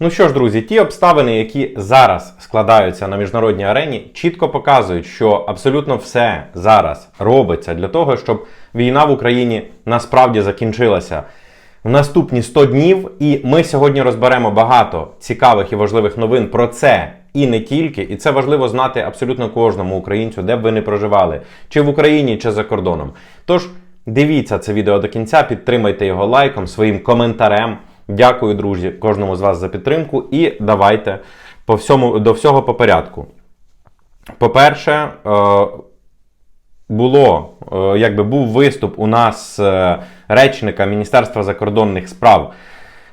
Ну що ж, друзі, ті обставини, які зараз складаються на міжнародній арені, чітко показують, що абсолютно все зараз робиться для того, щоб війна в Україні насправді закінчилася в наступні 100 днів. І ми сьогодні розберемо багато цікавих і важливих новин про це. І не тільки, і це важливо знати абсолютно кожному українцю, де б ви не проживали, чи в Україні, чи за кордоном. Тож дивіться це відео до кінця, підтримайте його лайком, своїм коментарем. Дякую, друзі, кожному з вас за підтримку. І давайте по всьому, до всього по порядку. По-перше, е, було, е, якби був виступ у нас е, речника Міністерства закордонних справ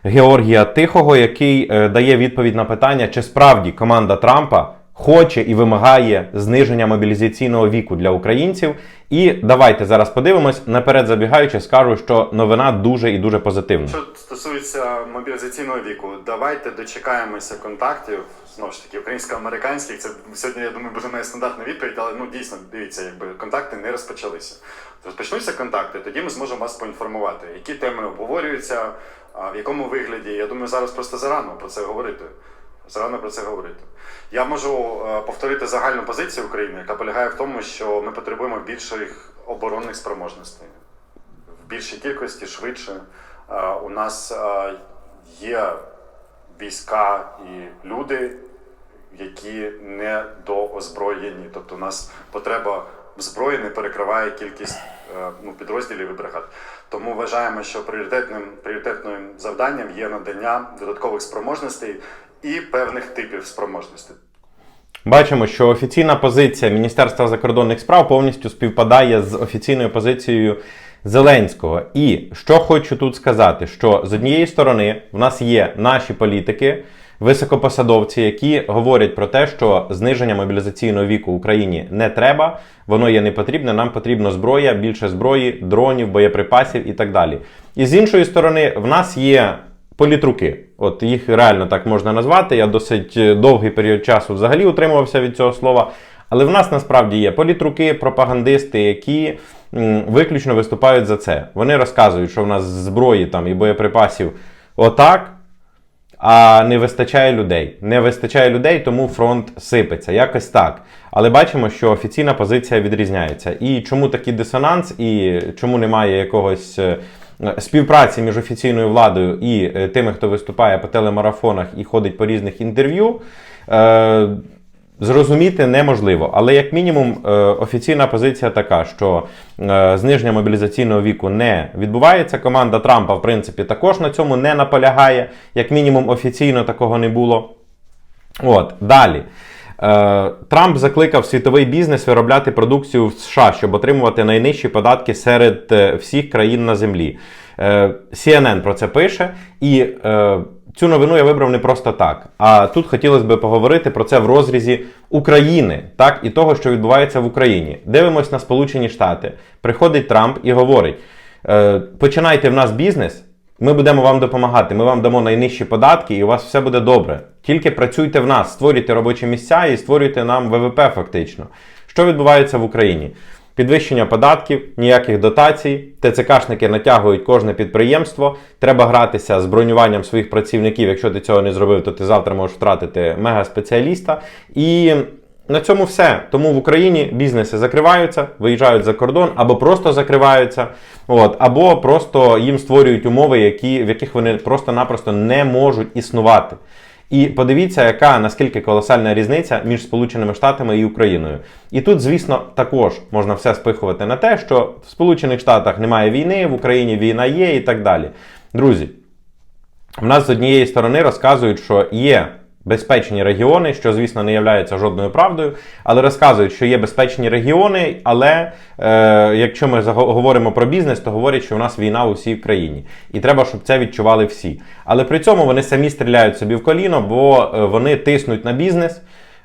Георгія Тихого, який дає відповідь на питання, чи справді команда Трампа хоче і вимагає зниження мобілізаційного віку для українців. І давайте зараз подивимось. Наперед забігаючи, скажу, що новина дуже і дуже позитивна. Що стосується мобілізаційного віку, давайте дочекаємося контактів. Знову ж таки, українсько-американських. Це сьогодні, я думаю, буде моя стандартна відповідь, але ну дійсно дивіться, якби контакти не розпочалися. Розпочнуться контакти, тоді ми зможемо вас поінформувати, які теми обговорюються, в якому вигляді. Я думаю, зараз просто зарано про це говорити. Зарано про це говорити. Я можу е, повторити загальну позицію України, яка полягає в тому, що ми потребуємо більших оборонних спроможностей в більшій кількості, швидше. Е, У нас е, є війська і люди, які не доозброєні. Тобто у нас потреба в зброї не перекриває кількість ну, підрозділів і бригад. Тому вважаємо, що пріоритетним, пріоритетним завданням є надання додаткових спроможностей і певних типів спроможностей. Бачимо, що офіційна позиція Міністерства закордонних справ повністю співпадає з офіційною позицією Зеленського. І що хочу тут сказати, що з однієї сторони в нас є наші політики, високопосадовці, які говорять про те, що зниження мобілізаційного віку Україні не треба, воно є не потрібне. Нам потрібна зброя, більше зброї, дронів, боєприпасів і так далі. І з іншої сторони, в нас є політруки. От їх реально так можна назвати. Я досить е, довгий період часу взагалі утримувався від цього слова. Але в нас насправді є політруки, пропагандисти, які виключно виступають за це. Вони розказують, що в нас зброї там і боєприпасів отак. А не вистачає людей. Не вистачає людей, тому фронт сипеться. Якось так. Але бачимо, що офіційна позиція відрізняється. І чому такий дисонанс, і чому немає якогось е, співпраці між офіційною владою і е, тими, хто виступає по телемарафонах і ходить по різних інтерв'ю. Е, Зрозуміти неможливо, але як мінімум е, офіційна позиція така, що е, зниження мобілізаційного віку не відбувається. Команда Трампа, в принципі, також на цьому не наполягає. Як мінімум, офіційно такого не було. От далі. Е, Трамп закликав світовий бізнес виробляти продукцію в США, щоб отримувати найнижчі податки серед е, всіх країн на землі. Е, CNN про це пише, і цю новину я вибрав не просто так. А тут хотілося б поговорити про це в розрізі України, так і того, що відбувається в Україні. Дивимось на Сполучені Штати. Приходить Трамп і говорить: починайте в нас бізнес. Ми будемо вам допомагати, ми вам дамо найнижчі податки, і у вас все буде добре. Тільки працюйте в нас, створюйте робочі місця і створюйте нам ВВП фактично. Що відбувається в Україні? Підвищення податків, ніяких дотацій, ТЦКшники натягують кожне підприємство. Треба гратися з бронюванням своїх працівників. Якщо ти цього не зробив, то ти завтра можеш втратити мега-спеціаліста. І на цьому все. Тому в Україні бізнеси закриваються, виїжджають за кордон або просто закриваються, от, або просто їм створюють умови, які, в яких вони просто-напросто не можуть існувати. І подивіться, яка наскільки колосальна різниця між Сполученими Штатами і Україною. І тут, звісно, також можна все спихувати на те, що в Сполучених Штатах немає війни, в Україні війна є і так далі. Друзі, в нас з однієї сторони розказують, що є безпечні регіони, що, звісно, не є жодною правдою, але розказують, що є безпечні регіони, але е, якщо ми говоримо про бізнес, то говорять, що в нас війна у всій країні. І треба, щоб це відчували всі. Але при цьому вони самі стріляють собі в коліно, бо е, вони тиснуть на бізнес.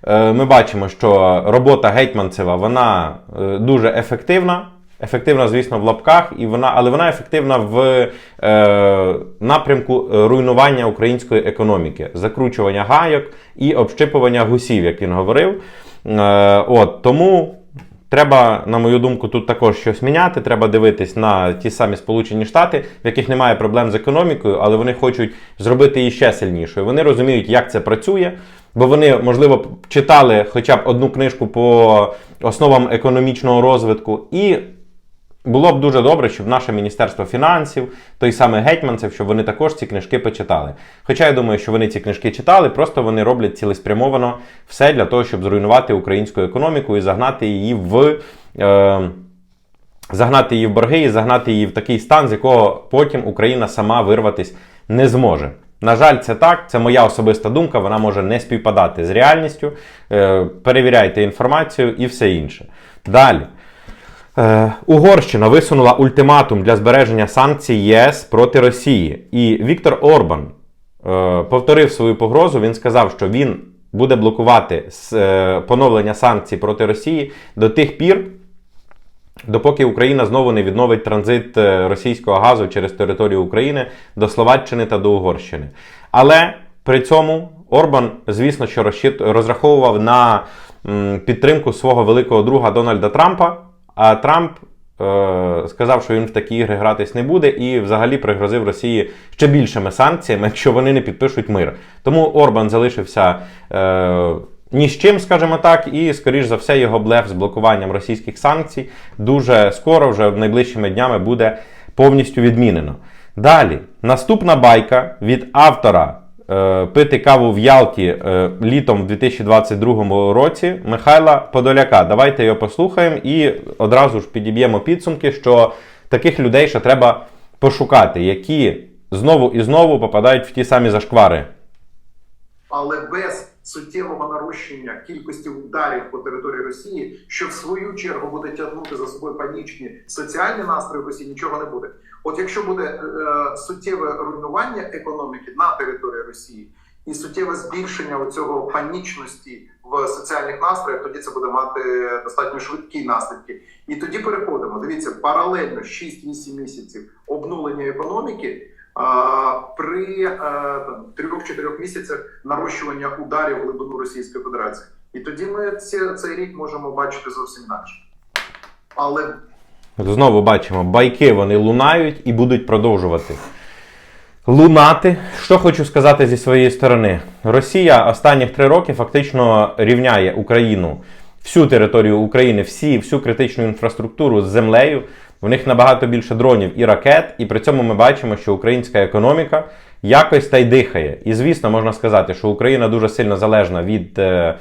Е, Ми бачимо, що робота Гетьманцева вона е, дуже ефективна. Ефективна, звісно, в лапках, і вона, але вона ефективна в е, напрямку е, руйнування української економіки, закручування гайок і общипування гусів, як він говорив. Е, от, тому Треба, на мою думку, тут також щось міняти. Треба дивитись на ті самі Сполучені Штати, в яких немає проблем з економікою, але вони хочуть зробити її ще сильнішою. Вони розуміють, як це працює, бо вони, можливо, читали хоча б одну книжку по основам економічного розвитку і було б дуже добре, щоб наше Міністерство фінансів, той самий Гетьманцев, щоб вони також ці книжки почитали. Хоча я думаю, що вони ці книжки читали, просто вони роблять цілеспрямовано все для того, щоб зруйнувати українську економіку і загнати її в. Е, Загнати її в борги і загнати її в такий стан, з якого потім Україна сама вирватись не зможе. На жаль, це так, це моя особиста думка, вона може не співпадати з реальністю. Е, перевіряйте інформацію і все інше. Далі. Е, Угорщина висунула ультиматум для збереження санкцій ЄС проти Росії. І Віктор Орбан е, повторив свою погрозу. Він сказав, що він буде блокувати е, поновлення санкцій проти Росії до тих пір, допоки Україна знову не відновить транзит російського газу через територію України до Словаччини та до Угорщини. Але при цьому Орбан, звісно, що розраховував на підтримку свого великого друга Дональда Трампа. А Трамп е, сказав, що він в такі ігри гратись не буде, і взагалі пригрозив Росії ще більшими санкціями, якщо вони не підпишуть мир. Тому Орбан залишився. Е, ні з чим, скажімо так, і, скоріш за все, його блеф з блокуванням російських санкцій дуже скоро, вже найближчими днями, буде повністю відмінено. Далі, наступна байка від автора пити каву в Ялті е, літом в 2022 році Михайла Подоляка. Давайте його послухаємо і одразу ж підіб'ємо підсумки, що таких людей ще треба пошукати, які знову і знову попадають в ті самі зашквари. але без суттєвого нарощення кількості ударів по території Росії, що в свою чергу буде тягнути за собою панічні соціальні настрої в Росії, нічого не буде. От якщо буде е, суттєве руйнування економіки на території Росії і суттєве збільшення цього панічності в соціальних настроях, тоді це буде мати достатньо швидкі наслідки. І тоді переходимо. Дивіться, паралельно 6-8 місяців обнулення економіки. При е, 3-4 місяцях нарощування ударів в глибину Російської Федерації. І тоді ми ці, цей рік можемо бачити зовсім інакше. Але Знову бачимо, байки вони лунають і будуть продовжувати лунати. Що хочу сказати зі своєї сторони. Росія останніх три роки фактично рівняє Україну, всю територію України, всі, всю критичну інфраструктуру з землею. В них набагато більше дронів і ракет, і при цьому ми бачимо, що українська економіка якось та й дихає. І звісно, можна сказати, що Україна дуже сильно залежна від. Е,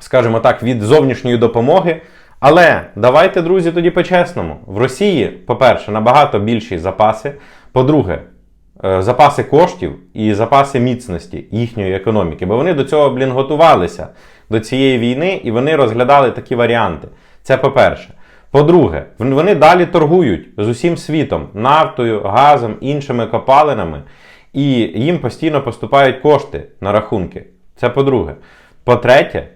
скажімо так, від зовнішньої допомоги. Але давайте, друзі, тоді по-чесному. В Росії, по-перше, набагато більші запаси. По-друге, е, запаси коштів і запаси міцності їхньої економіки. Бо вони до цього, блін, готувалися до цієї війни і вони розглядали такі варіанти. Це по-перше. По-друге, вони далі торгують з усім світом нафтою, газом, іншими копалинами, і їм постійно поступають кошти на рахунки. Це по-друге. По-третє,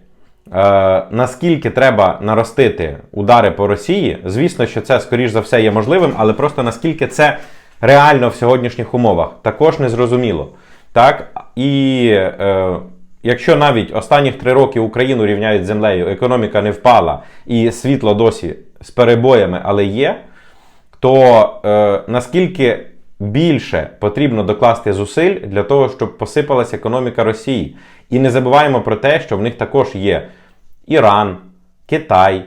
Е, наскільки треба наростити удари по Росії, звісно, що це, скоріш за все, є можливим, але просто наскільки це реально в сьогоднішніх умовах, також не зрозуміло. Так? І е, якщо навіть останніх три роки Україну рівняють з землею, економіка не впала і світло досі з перебоями, але є, то е, наскільки більше потрібно докласти зусиль для того, щоб посипалась економіка Росії. І не забуваємо про те, що в них також є Іран, Китай,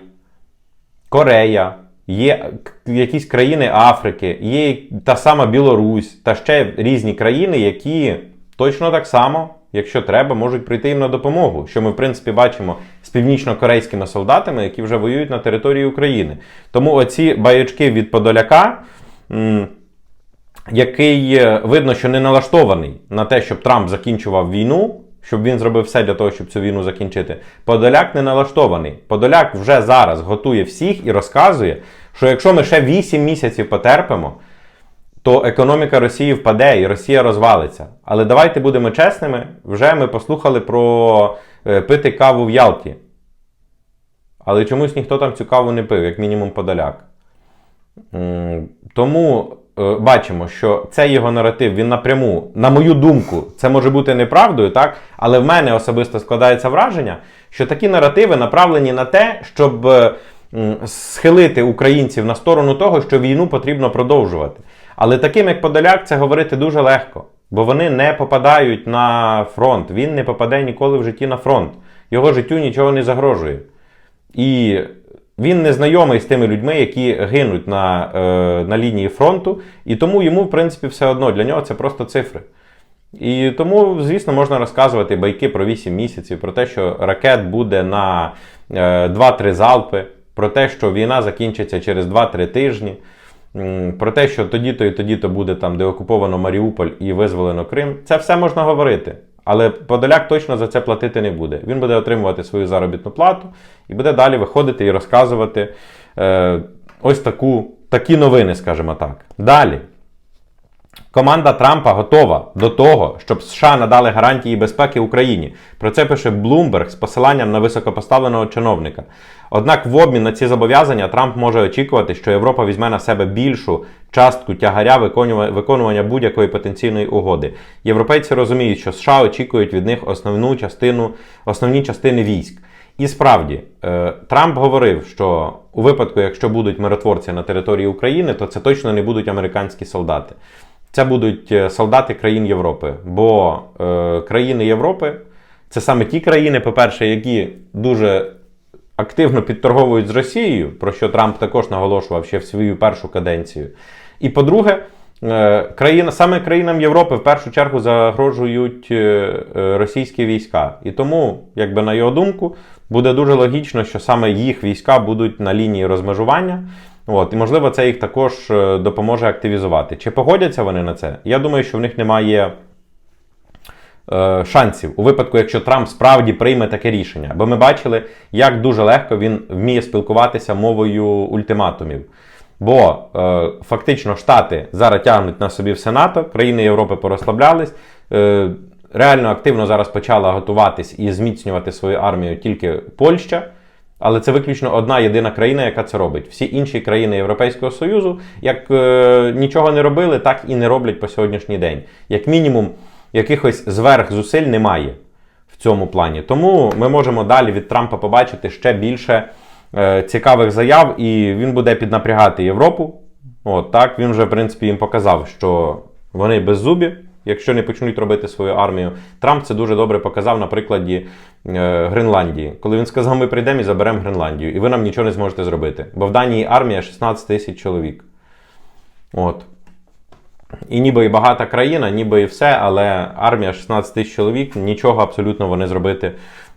Корея, є якісь країни Африки, є та сама Білорусь та ще різні країни, які точно так само, якщо треба, можуть прийти їм на допомогу. Що ми, в принципі, бачимо з північно-корейськими солдатами, які вже воюють на території України. Тому оці баячки від Подоляка. який е, видно, що не налаштований на те, щоб Трамп закінчував війну, щоб він зробив все для того, щоб цю війну закінчити. Подоляк не налаштований. Подоляк вже зараз готує всіх і розказує, що якщо ми ще 8 місяців потерпимо, то економіка Росії впаде і Росія розвалиться. Але давайте будемо чесними. Вже ми послухали про е, пити каву в Ялті. Але чомусь ніхто там цю каву не пив, як мінімум Подоляк. Тому бачимо, що цей його наратив він напряму, на мою думку, це може бути неправдою, так? Але в мене особисто складається враження, що такі наративи направлені на те, щоб е, схилити українців на сторону того, що війну потрібно продовжувати. Але таким як Подоляк, це говорити дуже легко, бо вони не попадають на фронт. Він не попаде ніколи в житті на фронт. Його життю нічого не загрожує. І він не знайомий з тими людьми, які гинуть на, е, на лінії фронту, і тому йому, в принципі, все одно для нього це просто цифри. І тому, звісно, можна розказувати байки про 8 місяців, про те, що ракет буде на е, 2-3 залпи, про те, що війна закінчиться через 2-3 тижні, про те, що тоді-то і тоді-то буде там деокуповано Маріуполь і визволено Крим. Це все можна говорити. Але Подоляк точно за це платити не буде. Він буде отримувати свою заробітну плату і буде далі виходити і розказувати е, ось таку, такі новини, скажімо так. Далі. Команда Трампа готова до того, щоб США надали гарантії безпеки Україні. Про це пише Bloomberg з посиланням на високопоставленого чиновника. Однак, в обмін на ці зобов'язання Трамп може очікувати, що Європа візьме на себе більшу частку тягаря виконування будь-якої потенційної угоди. Європейці розуміють, що США очікують від них основну частину, основні частини військ. І справді, е, Трамп говорив, що у випадку, якщо будуть миротворці на території України, то це точно не будуть американські солдати. Це будуть е, солдати країн Європи. Бо е, країни Європи це саме ті країни, по-перше, які дуже активно підторговують з Росією, про що Трамп також наголошував ще в свою першу каденцію. І по-друге, е, країна, саме країнам Європи в першу чергу загрожують е, е, російські війська. І тому, якби на його думку, буде дуже логічно, що саме їх війська будуть на лінії розмежування. От, і можливо, це їх також е, допоможе активізувати. Чи погодяться вони на це? Я думаю, що в них немає е, шансів у випадку, якщо Трамп справді прийме таке рішення. Бо ми бачили, як дуже легко він вміє спілкуватися мовою ультиматумів. Бо е, фактично Штати зараз тягнуть на собі все НАТО, країни Європи порозслаблялись. Е, реально активно зараз почала готуватись і зміцнювати свою армію тільки Польща. Але це виключно одна єдина країна, яка це робить. Всі інші країни Європейського Союзу як е, нічого не робили, так і не роблять по сьогоднішній день. Як мінімум, якихось зверхзусиль немає в цьому плані. Тому ми можемо далі від Трампа побачити ще більше е, цікавих заяв, і він буде піднапрягати Європу. От так він вже, в принципі, їм показав, що вони беззубі. Якщо не почнуть робити свою армію, Трамп це дуже добре показав на прикладі Гренландії, коли він сказав, ми прийдемо і заберемо Гренландію, і ви нам нічого не зможете зробити. Бо в Данії армія 16 тисяч чоловік. От. І ніби і багата країна, ніби і все, але армія 16 тисяч чоловік, нічого абсолютно вони зробити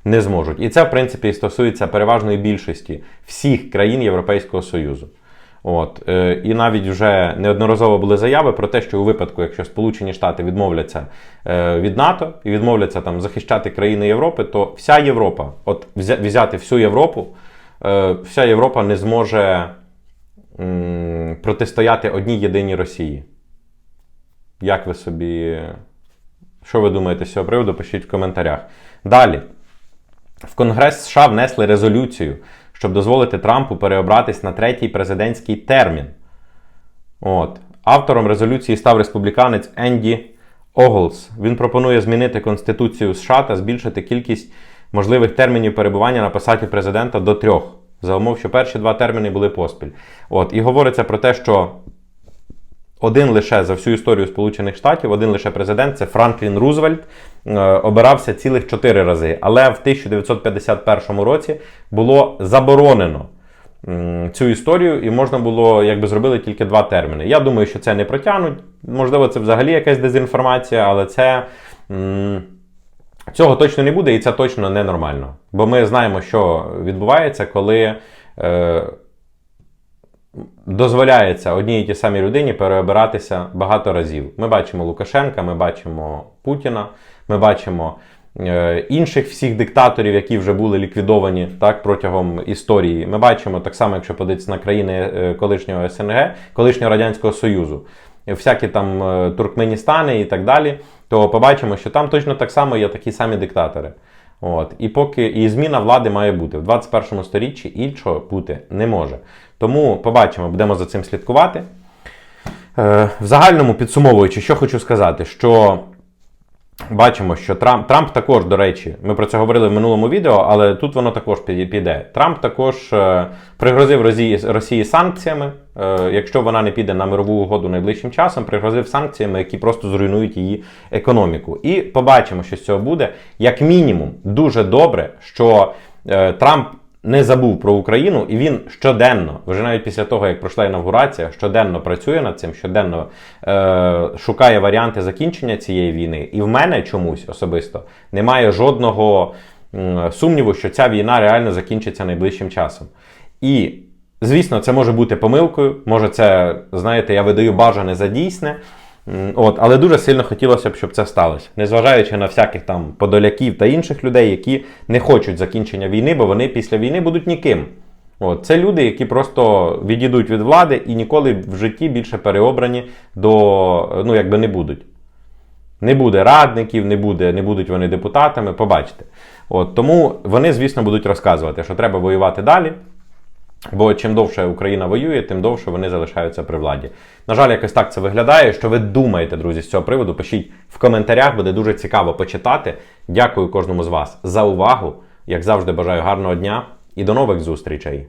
не зможуть. І це, в принципі, стосується переважної більшості всіх країн Європейського Союзу. От е, і навіть вже неодноразово були заяви про те, що у випадку, якщо Сполучені Штати відмовляться е, від НАТО і відмовляться там захищати країни Європи, то вся Європа, от взяти всю Європу, е, вся Європа не зможе протистояти одній єдиній Росії. Як ви собі. Що ви думаєте з цього приводу? Пишіть в коментарях. Далі. В Конгрес США внесли резолюцію, щоб дозволити Трампу переобратись на третій президентський термін. От. Автором резолюції став республіканець Енді Оглс. Він пропонує змінити Конституцію США та збільшити кількість можливих термінів перебування на посаді президента до трьох. За умов, що перші два терміни були поспіль. От. І говориться про те, що один лише за всю історію Сполучених Штатів, один лише президент це Франклін Рузвельт, е, обирався цілих чотири рази. Але в 1951 році було заборонено цю історію, і можна було, якби зробили тільки два терміни. Я думаю, що це не протягнуть. Можливо, це взагалі якась дезінформація, але це. Цього точно не буде, і це точно ненормально. Бо ми знаємо, що відбувається, коли е, дозволяється одній і тій самій людині переобиратися багато разів. Ми бачимо Лукашенка, ми бачимо Путіна, ми бачимо е, інших всіх диктаторів, які вже були ліквідовані так, протягом історії. Ми бачимо так само, якщо подивитися на країни е, колишнього СНГ, колишнього Радянського Союзу. Всякі там е, Туркменістани і так далі, то побачимо, що там точно так само є такі самі диктатори. От. І поки і зміна влади має бути в 21 сторіччі іншого бути не може. Тому побачимо, будемо за цим слідкувати. Е, в загальному підсумовуючи, що хочу сказати, що бачимо, що Трамп, Трамп також, до речі, ми про це говорили в минулому відео, але тут воно також піде. Трамп також е, пригрозив Росії, Росії санкціями, е, якщо вона не піде на мирову угоду найближчим часом, пригрозив санкціями, які просто зруйнують її економіку. І побачимо, що з цього буде. Як мінімум, дуже добре, що е, Трамп не забув про Україну, і він щоденно, вже навіть після того, як пройшла інавгурація, щоденно працює над цим, щоденно е, шукає варіанти закінчення цієї війни. І в мене чомусь особисто немає жодного м, сумніву, що ця війна реально закінчиться найближчим часом. І, звісно, це може бути помилкою, може, це, знаєте, я видаю бажане за дійсне. От, але дуже сильно хотілося б, щоб це сталося, незважаючи на всяких там подоляків та інших людей, які не хочуть закінчення війни, бо вони після війни будуть ніким. От, це люди, які просто відійдуть від влади і ніколи в житті більше переобрані до ну, якби не будуть. Не буде радників, не, буде, не будуть вони депутатами, побачите. От, тому вони, звісно, будуть розказувати, що треба воювати далі. Бо чим довше Україна воює, тим довше вони залишаються при владі. На жаль, якось так це виглядає. Що ви думаєте, друзі, з цього приводу? Пишіть в коментарях, буде дуже цікаво почитати. Дякую кожному з вас за увагу. Як завжди, бажаю гарного дня і до нових зустрічей.